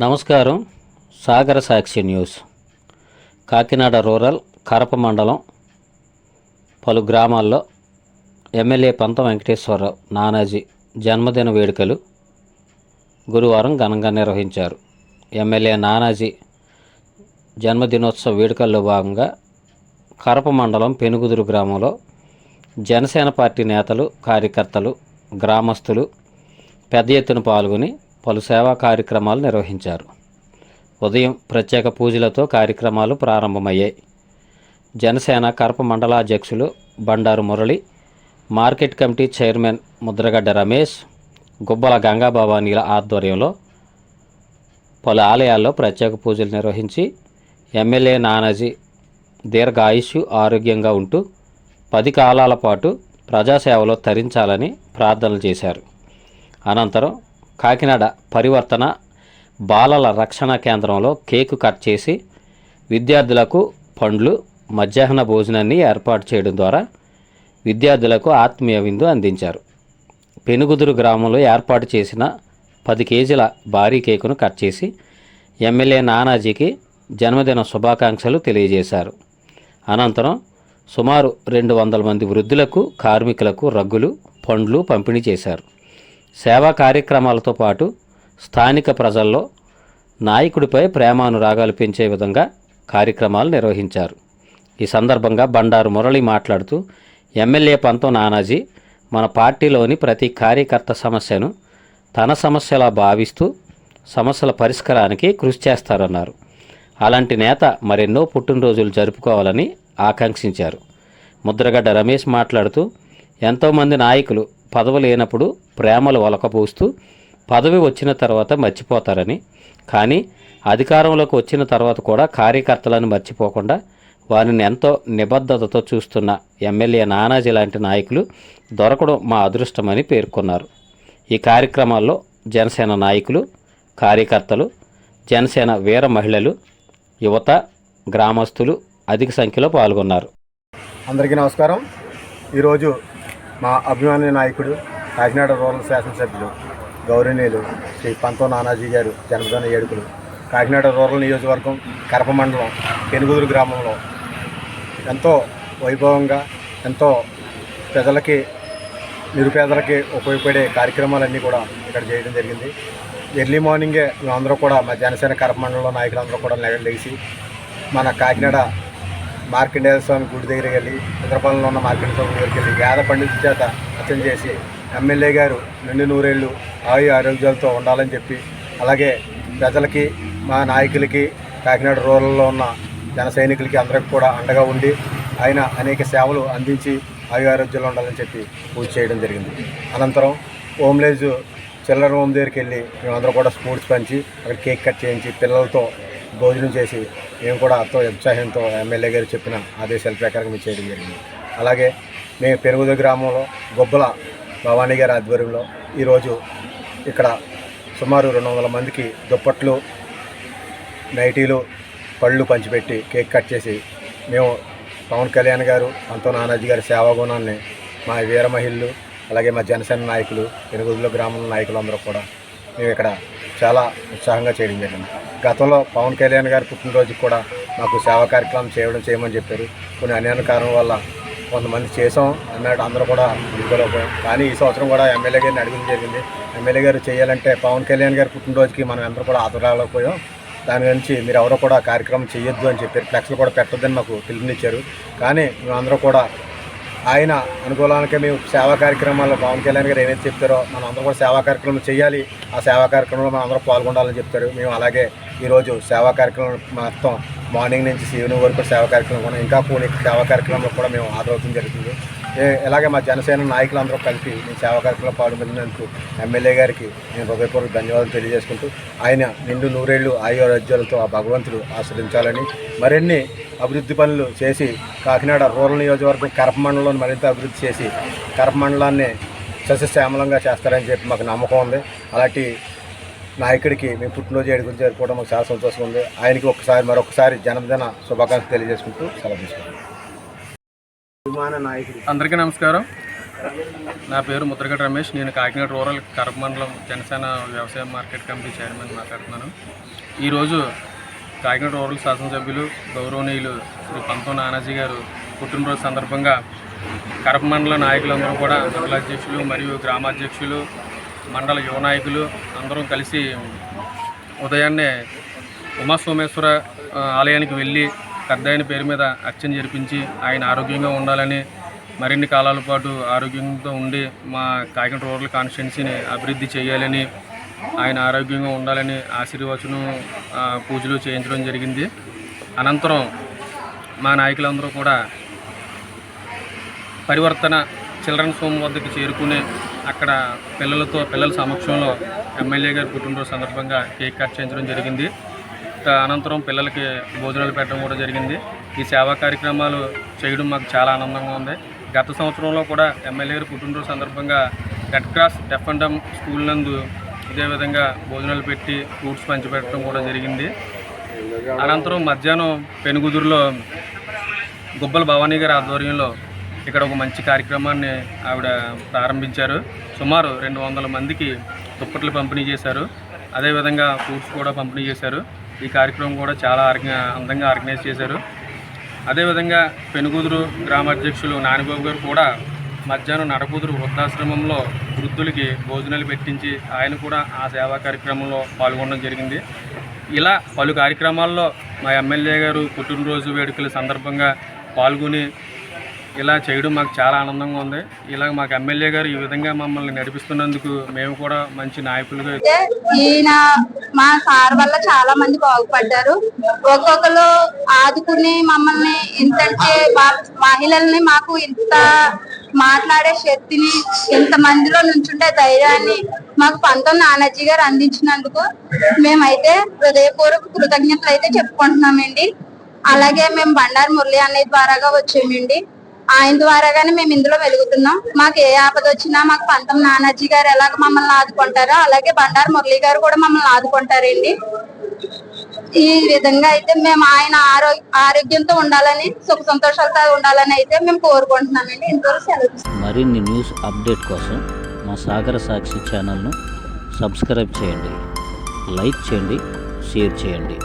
నమస్కారం సాగర Sakshi news. Kakinada rural Karapa మండలం పలు గ్రామాల్లో ఎమ్మెల్యే పంత వెంకటేశ్వరరావు నానాజీ జన్మదిన వేడుకలు గురువారం ఘనంగా నిర్వహించారు. ఎమ్మెల్యే నానాజీ జన్మదినోత్సవ వేడుకల్లో భాగంగా కరప మండలం పెనుగుదురు గ్రామంలో జనసేన పార్టీ నేతలు కార్యకర్తలు గ్రామస్తులు పెద్ద ఎత్తున పాల్గొని పలు సేవా కార్యక్రమాలు నిర్వహించారు. ఉదయం ప్రత్యేక పూజలతో కార్యక్రమాలు ప్రారంభమయ్యాయి. Janasena Karapa మండలాధ్యక్షులు Bandaru Murali market committee chairman Mudragada Ramesh Gubbala గంగాభవానీల ఆధ్వర్యంలో పలు ఆలయాల్లో ప్రత్యేక పూజలు నిర్వహించి ఎమ్మెల్యే నానాజీ దీర్ఘాయుష్యు ఆరోగ్యంగా ఉంటూ పది కాలాల పాటు ప్రజాసేవలో తరించాలని ప్రార్థనలు చేశారు. అనంతరం కాకినాడ పరివర్తన బాలల రక్షణ కేంద్రంలో కేకు కట్ చేసి విద్యార్థులకు పండ్లు మధ్యాహ్న భోజనాన్ని ఏర్పాటు చేయడం ద్వారా విద్యార్థులకు ఆత్మీయ విందు అందించారు. పెనుగుదురు గ్రామంలో ఏర్పాటు చేసిన పది కేజీల భారీ కేకును కట్ చేసి ఎమ్మెల్యే నానాజీకి జన్మదిన శుభాకాంక్షలు తెలియజేశారు. అనంతరం సుమారు రెండు వందల మంది వృద్ధులకు కార్మికులకు రగ్గులు పండ్లు పంపిణీ చేశారు. సేవా కార్యక్రమాలతో పాటు స్థానిక ప్రజల్లో నాయకుడిపై ప్రేమానురాగాలు పెంచే విధంగా కార్యక్రమాలు నిర్వహించారు. ఈ సందర్భంగా బండారు మురళి మాట్లాడుతూ ఎమ్మెల్యే పంతం నానాజీ మన పార్టీలోని ప్రతి కార్యకర్త సమస్యను తన సమస్యలా భావిస్తూ సమస్యల పరిష్కారానికి కృషి చేస్తారన్నారు. అలాంటి నేత మరెన్నో పుట్టినరోజులు జరుపుకోవాలని ఆకాంక్షించారు. ముద్రగడ్డ రమేష్ మాట్లాడుతూ ఎంతోమంది నాయకులు పదవి లేనప్పుడు ప్రేమలు ఒలకపోస్తూ పదవి వచ్చిన తర్వాత మర్చిపోతారని. కానీ అధికారంలోకి వచ్చిన తర్వాత కూడా కార్యకర్తలను మర్చిపోకుండా వారిని ఎంతో నిబద్ధతతో చూస్తున్న ఎమ్మెల్యే నానాజీ లాంటి నాయకులు దొరకడం మా అదృష్టమని పేర్కొన్నారు. ఈ కార్యక్రమాల్లో జనసేన నాయకులు కార్యకర్తలు జనసేన వీర మహిళలు యువత గ్రామస్తులు అధిక సంఖ్యలో పాల్గొన్నారు. అందరికీ నమస్కారం. ఈరోజు మా అభిమాని నాయకుడు కాకినాడ రూరల్ శాసనసభ్యులు గౌరవనీయులు శ్రీ పంతో నానాజీ గారు జన్మదిన ఏడుకులు కాకినాడ రూరల్ నియోజకవర్గం కరప మండలం పెనుగుదురు గ్రామంలో ఎంతో వైభవంగా ఎంతో ప్రజలకి నిరుపేదలకి ఉపయోగపడే కార్యక్రమాలన్నీ కూడా ఇక్కడ చేయడం జరిగింది. ఎర్లీ మార్నింగే మేమందరూ కూడా మా జనసేన కరప మండలంలో నాయకులందరూ కూడా లెగ- లేచి మన కాకినాడ మార్కండేయ స్వామి గుడి దగ్గరికి వెళ్ళి ఇంద్రపాలెంలో ఉన్న మార్కండేయ స్వామి దగ్గరికి వెళ్ళి వేద పండితుల చేత అర్చన చేసి ఎమ్మెల్యే గారు నిండు నూరేళ్ళు ఆయు ఆరోగ్యాలతో ఉండాలని చెప్పి అలాగే ప్రజలకి మా నాయకులకి కాకినాడ రూరల్లో ఉన్న జన సైనికులకి అందరికి కూడా అండగా ఉండి ఆయన అనేక సేవలు అందించి ఆయు ఆరోగ్యాలు ఉండాలని చెప్పి పూజ చేయడం జరిగింది. అనంతరం హోమ్లేజ్ చిల్లర హోమ్ దగ్గరికి వెళ్ళి మేమందరం కూడా స్పోర్ట్స్ పంచి అక్కడ కేక్ కట్ చేయించి పిల్లలతో భోజనం చేసి మేము కూడా ఎంతో ఉత్సాహంతో ఎమ్మెల్యే గారు చెప్పిన ఆదేశాల ప్రకారం మేము చేయడం జరిగింది. అలాగే మేము పెరుగుద గ్రామంలో గొబ్బల భవానీ గారి ఆధ్వర్యంలో ఈరోజు ఇక్కడ సుమారు రెండు వందల మందికి దుప్పట్లు నైటీలు పళ్ళు పంచిపెట్టి కేక్ కట్ చేసి మేము పవన్ కళ్యాణ్ గారు అంతో నానాజీ గారి సేవాగుణాన్ని మా వీర మహిళలు అలాగే మా జనసేన నాయకులు పెరుగుదల గ్రామంలో నాయకులు అందరూ కూడా మేము ఇక్కడ చాలా ఉత్సాహంగా చేయడం జరిగింది. గతంలో పవన్ కళ్యాణ్ గారి పుట్టినరోజుకి కూడా మాకు సేవా కార్యక్రమం చేయడం చేయమని చెప్పారు. కొన్ని అన్యాయ కారణం వల్ల కొంతమంది చేసాం అన్నట్టు అందరూ కూడా నిలుపుకోలేకపోయాం కానీ ఈ సంవత్సరం కూడా ఎమ్మెల్యే గారిని అడగడం జరిగింది. ఎమ్మెల్యే గారు చేయాలంటే పవన్ కళ్యాణ్ గారి పుట్టినరోజుకి మనం అందరూ కూడా ఆదరాలేకపోయాం దాని గురించి మీరు ఎవరో కూడా కార్యక్రమం చేయొద్దు అని చెప్పారు. ఫ్లెక్స్లు కూడా పెట్టొద్దని మాకు పిలుపునిచ్చారు. కానీ మేమందరూ కూడా ఆయన అనుకూలానికి మేము సేవా కార్యక్రమాల్లో పవన్ కళ్యాణ్ గారు ఏమైతే చెప్తారో మనం అందరూ కూడా సేవా కార్యక్రమం చేయాలి. ఆ సేవా కార్యక్రమంలో మనం అందరూ పాల్గొనాలని చెప్తారు మేము అలాగే ఈరోజు సేవా కార్యక్రమం మొత్తం మార్నింగ్ నుంచి ఈవినింగ్ వరకు సేవా కార్యక్రమం కూడా ఇంకా పోనీ సేవా కార్యక్రమంలో కూడా మేము హాజరవుతుంది జరుగుతుంది. ఇలాగే మా జనసేన నాయకులందరూ కలిపి నేను సేవా కార్యక్రమంలో పాల్గొన్నందుకు ఎమ్మెల్యే గారికి నేను హృదయపూర్వక ధన్యవాదాలు తెలియజేసుకుంటూ ఆయన నిండు నూరేళ్ళు ఆయురాజ్యాలతో ఆ భగవంతుడు ఆస్వాదించాలని మరిన్ని అభివృద్ధి పనులు చేసి కాకినాడ రూరల్ నియోజకవర్గం కరప మండలంలో మరింత అభివృద్ధి చేసి కరప మండలాన్ని సస్యశ్యామలంగా చేస్తారని చెప్పి మాకు నమ్మకం ఉంది. అలాంటి నాయకుడికి మేము పుట్టినరోజు ఏడు గురించి జరుపుకోవడం మాకు చాలా సంతోషంగా ఉంది. ఆయనకి ఒకసారి మరొకసారి జన్మదిన శుభాకాంక్షలు తెలియజేసుకుంటూ సెలవు తీసుకుంటాం అందరికీ నమస్కారం. నా పేరు ముద్రగడ రమేష్. నేను కాకినాడ రూరల్ కరప మండలం జనసేన వ్యవసాయ మార్కెట్ కమిటీ చైర్మన్ మాట్లాడుతున్నాను. ఈరోజు కాకినాడ రూరల్ శాసనసభ్యులు గౌరవనీయులు శ్రీ పంతో నానాజీ గారు పుట్టినరోజు సందర్భంగా కరప మండల నాయకులందరూ కూడా మండలాధ్యక్షులు మరియు గ్రామాధ్యక్షులు మండల యువ నాయకులు అందరం కలిసి ఉదయాన్నే ఉమా సోమేశ్వర ఆలయానికి వెళ్ళి పెద్ద ఆయన పేరు మీద అర్చన జరిపించి ఆయన ఆరోగ్యంగా ఉండాలని మరిన్ని కాలాల పాటు ఆరోగ్యంతో ఉండి మా కాకినాడ రూరల్ కాన్స్టిట్యున్సీని అభివృద్ధి చేయాలని ఆయన ఆరోగ్యంగా ఉండాలని ఆశీర్వచనం పూజలు చేయించడం జరిగింది. అనంతరం మా నాయకులందరూ కూడా పరివర్తన చిల్డ్రన్స్ హోమ్ వద్దకు చేరుకుని అక్కడ పిల్లలతో పిల్లల సమక్షంలో ఎమ్మెల్యే గారి పుట్టినరోజు సందర్భంగా కేక్ కట్ చేయించడం జరిగింది. అనంతరం పిల్లలకి భోజనాలు పెట్టడం కూడా జరిగింది. ఈ సేవా కార్యక్రమాలు చేయడం మాకు చాలా ఆనందంగా ఉంది. గత సంవత్సరంలో కూడా ఎమ్మెల్యే గారి పుట్టినరోజు సందర్భంగా Red Cross deaf and dumb school నందు ఇదే విధంగా భోజనాలు పెట్టి ఫ్రూట్స్ పంచిపెట్టడం కూడా జరిగింది. అనంతరం మధ్యాహ్నం పెనుగుదురులో గుబ్బల భవానీ గారి ఆధ్వర్యంలో ఇక్కడ ఒక మంచి కార్యక్రమాన్ని ఆవిడ ప్రారంభించారు. సుమారు రెండు వందల మందికి దుప్పట్లు పంపిణీ చేశారు. అదేవిధంగా ఫ్రూట్స్ కూడా పంపిణీ చేశారు. ఈ కార్యక్రమం కూడా చాలా అందంగా ఆర్గనైజ్ చేశారు. అదేవిధంగా పెనుగుదురు గ్రామాధ్యక్షులు నానిబాబు గారు కూడా మధ్యాహ్నం నడకూదురు వృద్ధాశ్రమంలో వృద్ధులకి భోజనాలు పెట్టించి ఆయన కూడా ఆ సేవా కార్యక్రమంలో పాల్గొనడం జరిగింది. ఇలా పలు కార్యక్రమాల్లో మా ఎమ్మెల్యే గారు పుట్టినరోజు వేడుకల సందర్భంగా పాల్గొని ఇలా చేయడం మాకు చాలా ఆనందంగా ఉంది. ఇలా మాకు ఎమ్మెల్యే గారు ఈ విధంగా మమ్మల్ని నడిపిస్తున్నందుకు మేము కూడా మంచి నాయకులుగా అయితే ఈయన మా సార్ వల్ల చాలా మంది బాగుపడ్డారు. ఒక్కొక్కరు ఆదుకుని మమ్మల్ని ఇంతంటే మహిళల్ని మాకు ఇంత మాట్లాడే శక్తిని ఇంత మందిలో నుంచుండే ధైర్యాన్ని మాకు పంతం నానాజీ గారు అందించినందుకు మేమైతే హృదయపూర్వక కృతజ్ఞతలు అయితే చెప్పుకుంటున్నామండి. అలాగే మేము బండారు మురళి అనే ద్వారాగా వచ్చామండి. ఆయన ద్వారాగానే మేము ఇందులో వెలుగుతున్నాం. మాకు ఏ ఆపద వచ్చినా మాకు పంతం నానాజీ గారు ఎలాగ మమ్మల్ని ఆదుకుంటారో అలాగే బండారు మురళి గారు కూడా మమ్మల్ని ఆదుకుంటారండి. ఈ విధంగా అయితే మేము ఆయన ఆరో ఆరోగ్యంతో ఉండాలని సుఖ సంతోషాలతో ఉండాలని అయితే మేము కోరుకుంటున్నామండి. ఇంతవరకు సెలవు మరిన్ని న్యూస్ అప్డేట్ కోసం మా సాగర సాక్షి ఛానల్ను సబ్స్క్రైబ్ చేయండి. లైక్ చేయండి షేర్ చేయండి.